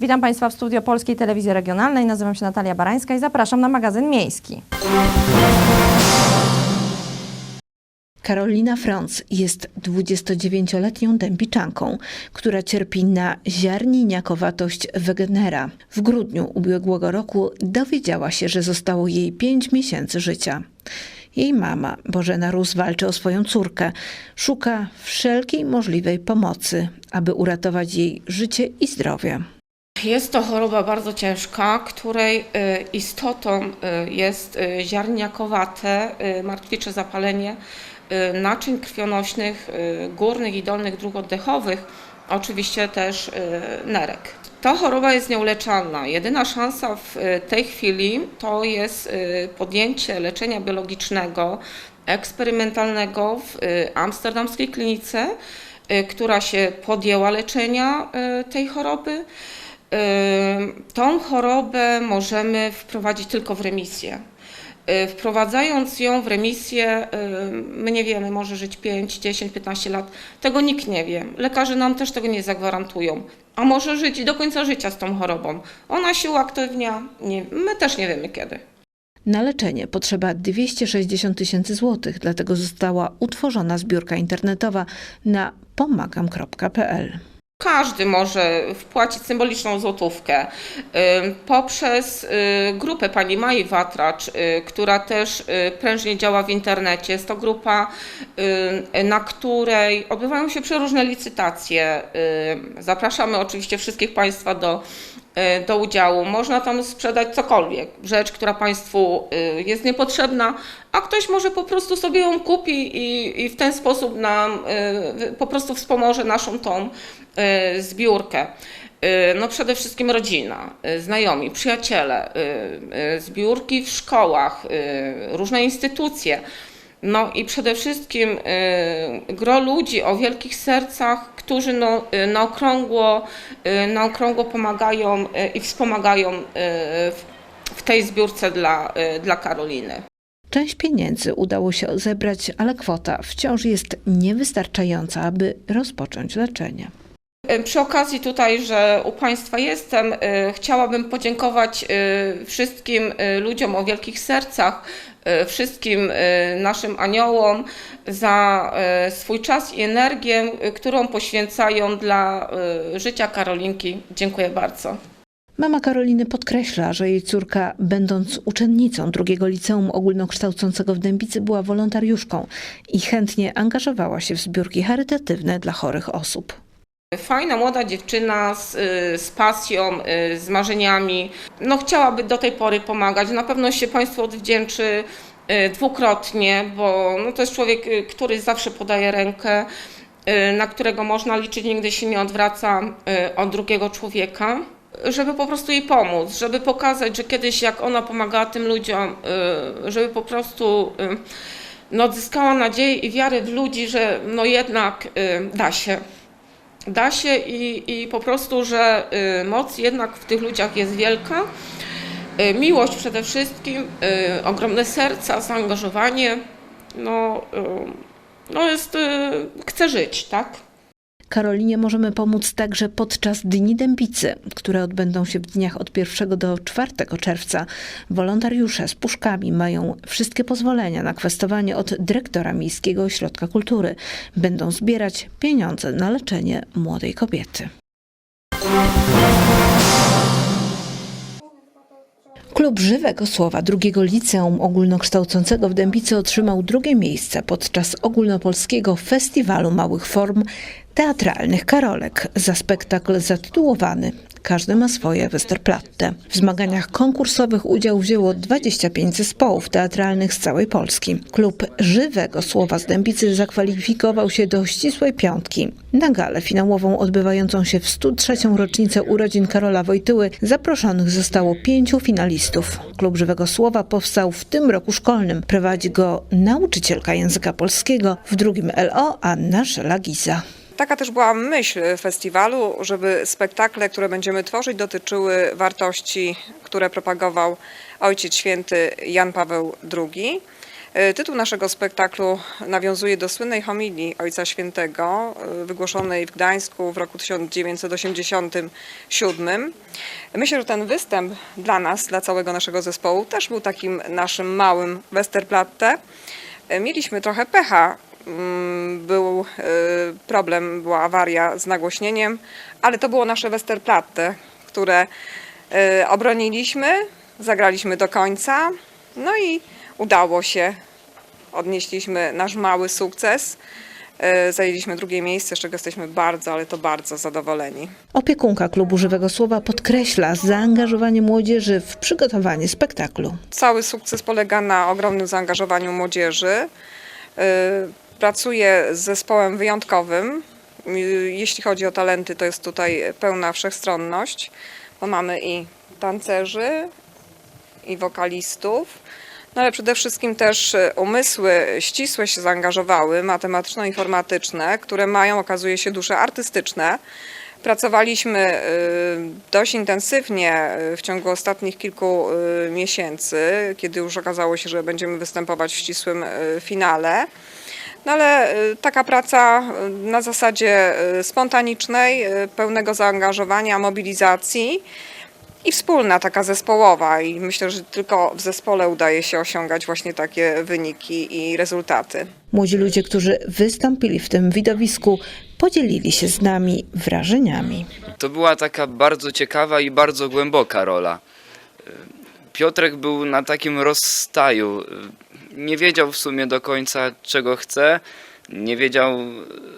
Witam Państwa w studio Polskiej Telewizji Regionalnej. Nazywam się Natalia Barańska i zapraszam na magazyn miejski. Karolina Franz jest 29-letnią dębiczanką, która cierpi na ziarniniakowatość Wegenera. W grudniu ubiegłego roku dowiedziała się, że zostało jej 5 miesięcy życia. Jej mama, Bożena Rus, walczy o swoją córkę. Szuka wszelkiej możliwej pomocy, aby uratować jej życie i zdrowie. Jest to choroba bardzo ciężka, której y, istotą y, jest y, ziarniakowate, martwicze zapalenie naczyń krwionośnych, górnych i dolnych dróg oddechowych, oczywiście też nerek. Ta choroba jest nieuleczalna. Jedyna szansa w tej chwili to jest podjęcie leczenia biologicznego, eksperymentalnego w amsterdamskiej klinice, która się podjęła leczenia tej choroby. Tą chorobę możemy wprowadzić tylko w remisję. Y, Wprowadzając ją w remisję, my nie wiemy, może żyć 5, 10, 15 lat. Tego nikt nie wie. Lekarze nam też tego nie zagwarantują. A może żyć do końca życia z tą chorobą. Ona się uaktywnia, nie, my też nie wiemy kiedy. Na leczenie potrzeba 260 tysięcy złotych, dlatego została utworzona zbiórka internetowa na pomagam.pl. Każdy może wpłacić symboliczną złotówkę ym, poprzez y, grupę pani Mai Watracz, y, która też y, prężnie działa w internecie. Jest to grupa, y, na której odbywają się przeróżne licytacje. Y, Zapraszamy oczywiście wszystkich Państwa do, y, do udziału. Można tam sprzedać cokolwiek, rzecz, która Państwu y, jest niepotrzebna, a ktoś może po prostu sobie ją kupi i, i w ten sposób nam y, po prostu wspomoże naszą tą y, zbiórkę. Y, No przede wszystkim rodzina, y, znajomi, przyjaciele, y, y, zbiórki w szkołach, y, różne instytucje. No i przede wszystkim y, gro ludzi o wielkich sercach, którzy no, y, na, okrągło, y, na okrągło pomagają i wspomagają w, tej zbiórce dla, dla Karoliny. Część pieniędzy udało się zebrać, ale kwota wciąż jest niewystarczająca, aby rozpocząć leczenie. E, Przy okazji tutaj, że u Państwa jestem, e, chciałabym podziękować e, wszystkim ludziom o wielkich sercach, wszystkim naszym aniołom za swój czas i energię, którą poświęcają dla życia Karolinki. Dziękuję bardzo. Mama Karoliny podkreśla, że jej córka, będąc uczennicą drugiego liceum ogólnokształcącego w Dębicy, była wolontariuszką i chętnie angażowała się w zbiórki charytatywne dla chorych osób. Fajna młoda dziewczyna z, y, z pasją, y, z marzeniami. No chciałaby do tej pory pomagać. Na pewno się Państwu odwdzięczy y, dwukrotnie, bo no to jest człowiek, który zawsze podaje rękę, na którego można liczyć, nigdy się nie odwraca od drugiego człowieka. Żeby po prostu jej pomóc, żeby pokazać, że kiedyś jak ona pomagała tym ludziom, żeby po prostu no, odzyskała nadzieję i wiarę w ludzi, że no jednak da się da się i, i po prostu, że y, moc jednak w tych ludziach jest wielka. Y, miłość przede wszystkim, y, ogromne serca, zaangażowanie. No, no jest, chce żyć, tak? Karolinie możemy pomóc także podczas Dni Dębicy, które odbędą się w dniach od 1 do 4 czerwca. Wolontariusze z puszkami mają wszystkie pozwolenia na kwestowanie od dyrektora Miejskiego Ośrodka Kultury. Będą zbierać pieniądze na leczenie młodej kobiety. Klub Żywego Słowa drugiego liceum ogólnokształcącego w Dębicy otrzymał drugie miejsce podczas ogólnopolskiego festiwalu małych form teatralnych Karolek. Za spektakl zatytułowany Każdy ma swoje Westerplatte. W zmaganiach konkursowych udział wzięło 25 zespołów teatralnych z całej Polski. Klub Żywego Słowa z Dębicy zakwalifikował się do ścisłej piątki. Na galę finałową odbywającą się w 103. rocznicę urodzin Karola Wojtyły zaproszonych zostało pięciu finalistów. Klub Żywego Słowa powstał w tym roku szkolnym. Prowadzi go nauczycielka języka polskiego w drugim LO Anna Szelagiza. Taka też była myśl festiwalu, żeby spektakle, które będziemy tworzyć, dotyczyły wartości, które propagował Ojciec Święty Jan Paweł II. E, Tytuł naszego spektaklu nawiązuje do słynnej homilii Ojca Świętego, e, wygłoszonej w Gdańsku w roku 1987. Myślę, że ten występ dla nas, dla całego naszego zespołu, też był takim naszym małym Westerplatte. E, Mieliśmy trochę pecha. Mm, Był e, problem, była awaria z nagłośnieniem, ale to było nasze Westerplatte, które e, obroniliśmy, zagraliśmy do końca, no i udało się. Odnieśliśmy nasz mały sukces. E, Zajęliśmy drugie miejsce, z czego jesteśmy bardzo, ale to bardzo zadowoleni. Opiekunka klubu Żywego Słowa podkreśla zaangażowanie młodzieży w przygotowanie spektaklu. Cały sukces polega na ogromnym zaangażowaniu młodzieży. Pracuję z zespołem wyjątkowym. Jeśli chodzi o talenty, to jest tutaj pełna wszechstronność, bo mamy i tancerzy, i wokalistów. No ale przede wszystkim też y, umysły ścisłe się zaangażowały, matematyczno-informatyczne, które mają, okazuje się, dusze artystyczne. Pracowaliśmy y, dość intensywnie y, w ciągu ostatnich kilku miesięcy, kiedy już okazało się, że będziemy występować w ścisłym finale. No ale y, taka praca y, na zasadzie y, spontanicznej, pełnego zaangażowania, mobilizacji i wspólna, taka zespołowa. I myślę, że tylko w zespole udaje się osiągać właśnie takie wyniki i rezultaty. Młodzi ludzie, którzy wystąpili w tym widowisku, podzielili się z nami wrażeniami. To była taka bardzo ciekawa i bardzo głęboka rola. Piotrek był na takim rozstaju. Nie wiedział w sumie do końca, czego chce. Nie wiedział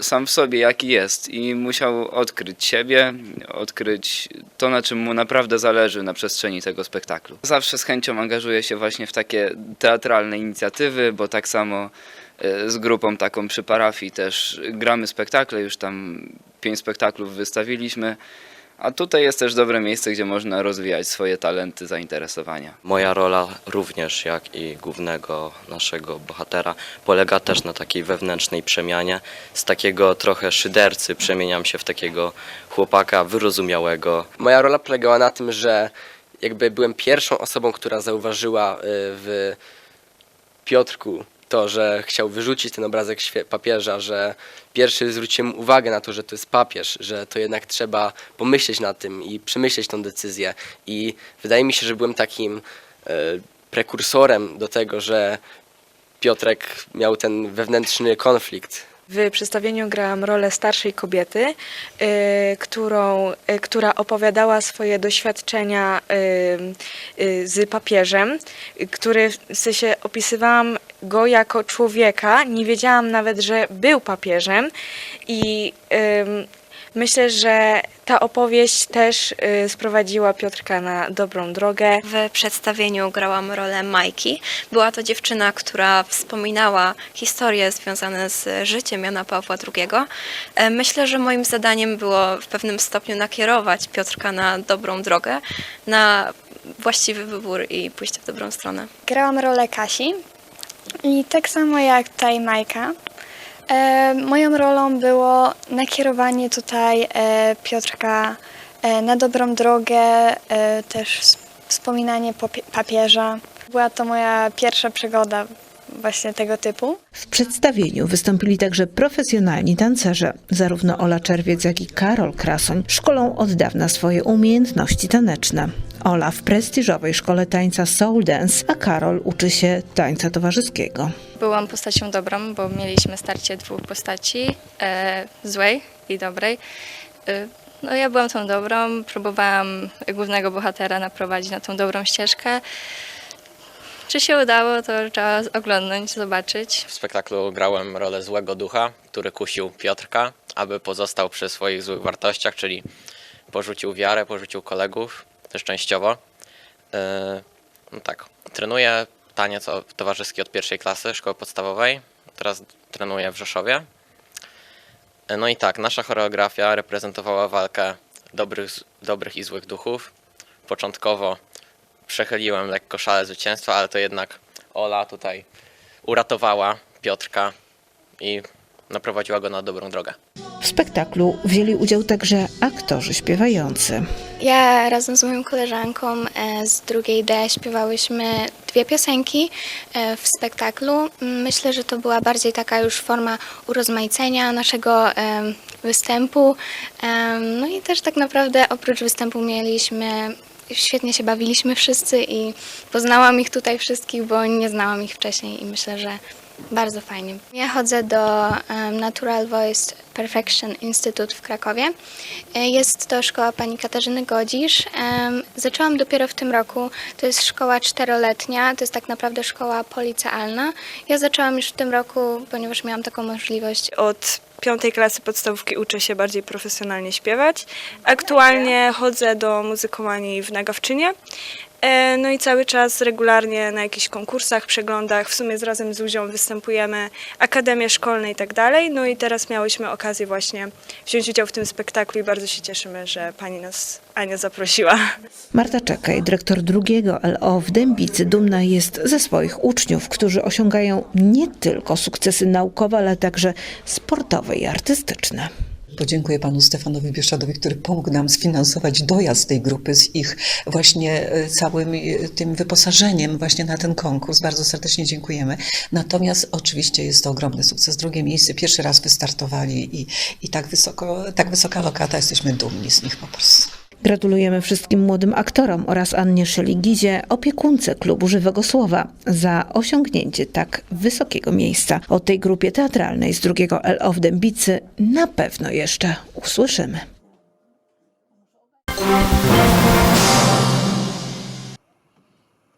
sam w sobie, jaki jest, i musiał odkryć siebie, odkryć to, na czym mu naprawdę zależy na przestrzeni tego spektaklu. Zawsze z chęcią angażuję się właśnie w takie teatralne inicjatywy, bo tak samo e, z grupą taką przy parafii też gramy spektakle, już tam pięć spektaklów wystawiliśmy. A tutaj jest też dobre miejsce, gdzie można rozwijać swoje talenty, zainteresowania. Moja rola również, jak i głównego naszego bohatera, polega też na takiej wewnętrznej przemianie. Z takiego trochę szydercy przemieniam się w takiego chłopaka wyrozumiałego. Moja rola polegała na tym, że jakby byłem pierwszą osobą, która zauważyła y, w Piotrku to, że chciał wyrzucić ten obrazek papieża, że pierwszy zwróciłem uwagę na to, że to jest papież, że to jednak trzeba pomyśleć nad tym i przemyśleć tą decyzję. I wydaje mi się, że byłem takim y, prekursorem do tego, że Piotrek miał ten wewnętrzny konflikt W przedstawieniu grałam rolę starszej kobiety, y, którą, y, która opowiadała swoje doświadczenia z papieżem, który w sensie opisywałam go jako człowieka, nie wiedziałam nawet, że był papieżem i ym, myślę, że ta opowieść też y, sprowadziła Piotrka na dobrą drogę. W przedstawieniu grałam rolę Majki. Była to dziewczyna, która wspominała historie związane z życiem Jana Pawła II. E, Myślę, że moim zadaniem było w pewnym stopniu nakierować Piotrka na dobrą drogę, na właściwy wybór i pójście w dobrą stronę. Grałam rolę Kasi i tak samo jak tutaj Majka. E, moją rolą było nakierowanie tutaj e, Piotrka e, na dobrą drogę, e, też wspominanie papieża. Była to moja pierwsza przygoda właśnie tego typu. W przedstawieniu wystąpili także profesjonalni tancerze. Zarówno Ola Czerwiec, jak i Karol Krasoń szkolą od dawna swoje umiejętności taneczne. Ola w prestiżowej szkole tańca Soul Dance, a Karol uczy się tańca towarzyskiego. Byłam postacią dobrą, bo mieliśmy starcie dwóch postaci, e, złej i dobrej. E, no ja byłam tą dobrą, próbowałam głównego bohatera naprowadzić na tą dobrą ścieżkę. Czy się udało, to trzeba oglądnąć, zobaczyć. W spektaklu grałem rolę złego ducha, który kusił Piotrka, aby pozostał przy swoich złych wartościach, czyli porzucił wiarę, porzucił kolegów, też częściowo. Yy, No tak, trenuję taniec towarzyski od pierwszej klasy szkoły podstawowej. Teraz trenuję w Rzeszowie. Yy, No i tak, nasza choreografia reprezentowała walkę dobrych, dobrych i złych duchów. Początkowo przechyliłem lekko szale zwycięstwa, ale to jednak Ola tutaj uratowała Piotrka i naprowadziła go na dobrą drogę. W spektaklu wzięli udział także aktorzy śpiewający. Ja razem z moją koleżanką e, z drugiej D śpiewałyśmy dwie piosenki e, w spektaklu. Myślę, że to była bardziej taka już forma urozmaicenia naszego e, występu. No i też tak naprawdę oprócz występu mieliśmy Świetnie się bawiliśmy wszyscy i poznałam ich tutaj wszystkich, bo nie znałam ich wcześniej i myślę, że bardzo fajnie. Ja chodzę do Natural Voice Perfection Institute w Krakowie. E, Jest to szkoła pani Katarzyny Godzisz. Zaczęłam dopiero w tym roku. To jest szkoła czteroletnia, to jest tak naprawdę szkoła policealna. Ja zaczęłam już w tym roku, ponieważ miałam taką możliwość. Od piątej klasy podstawówki uczę się bardziej profesjonalnie śpiewać. Aktualnie chodzę do muzykomanii w Nagawczynie. E, No i cały czas regularnie na jakichś konkursach, przeglądach, w sumie z razem z Uzią występujemy, akademie szkolne i tak dalej. No i teraz miałyśmy okazję właśnie wziąć udział w tym spektaklu i bardzo się cieszymy, że pani nas Ania zaprosiła. Marta Czekaj, dyrektor drugiego LO w Dębicy, dumna jest ze swoich uczniów, którzy osiągają nie tylko sukcesy naukowe, ale także sportowe i artystyczne. Podziękuję panu Stefanowi Bieszadowi, który pomógł nam sfinansować dojazd tej grupy z ich właśnie e, całym e, tym wyposażeniem właśnie na ten konkurs. Bardzo serdecznie dziękujemy. Natomiast oczywiście jest to ogromny sukces. Drugie miejsce, pierwszy raz wystartowali i, i tak, wysoko, tak wysoka lokata, jesteśmy dumni z nich po prostu. Gratulujemy wszystkim młodym aktorom oraz Annie Szeligizie, opiekunce klubu Żywego Słowa, za osiągnięcie tak wysokiego miejsca. O tej grupie teatralnej z drugiego LO w Dębicy na pewno jeszcze usłyszymy.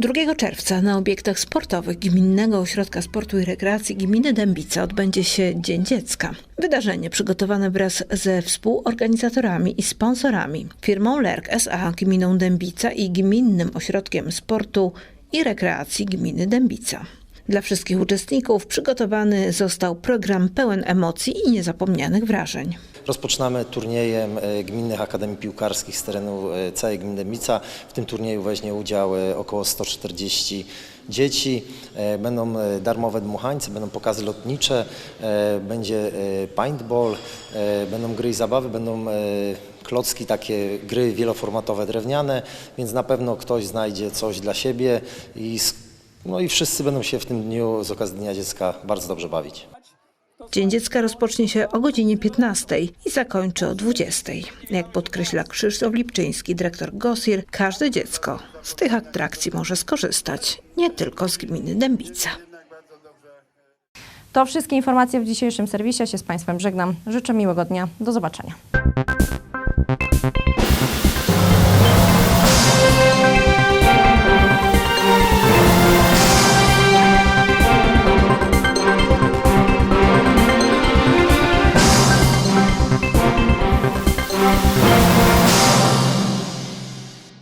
Drugiego czerwca na obiektach sportowych Gminnego Ośrodka Sportu i Rekreacji Gminy Dębica odbędzie się Dzień Dziecka. Wydarzenie przygotowane wraz ze współorganizatorami i sponsorami, firmą LERK SA, Gminą Dębica i Gminnym Ośrodkiem Sportu i Rekreacji Gminy Dębica. Dla wszystkich uczestników przygotowany został program pełen emocji i niezapomnianych wrażeń. Rozpoczynamy turniejem e, gminnych akademii piłkarskich z terenu e, całej gminy Dębica. W tym turnieju weźmie udział e, około 140 dzieci. Będą darmowe dmuchańce, będą pokazy lotnicze, będzie paintball, będą gry i zabawy, będą klocki, takie gry wieloformatowe drewniane, więc na pewno ktoś znajdzie coś dla siebie i, no i wszyscy będą się w tym dniu z okazji Dnia Dziecka bardzo dobrze bawić. Dzień Dziecka rozpocznie się o godzinie 15 i zakończy o 20. Jak podkreśla Krzysztof Lipczyński, dyrektor GOSIR, każde dziecko z tych atrakcji może skorzystać, nie tylko z gminy Dębica. To wszystkie informacje w dzisiejszym serwisie. Ja się z Państwem żegnam. Życzę miłego dnia. Do zobaczenia.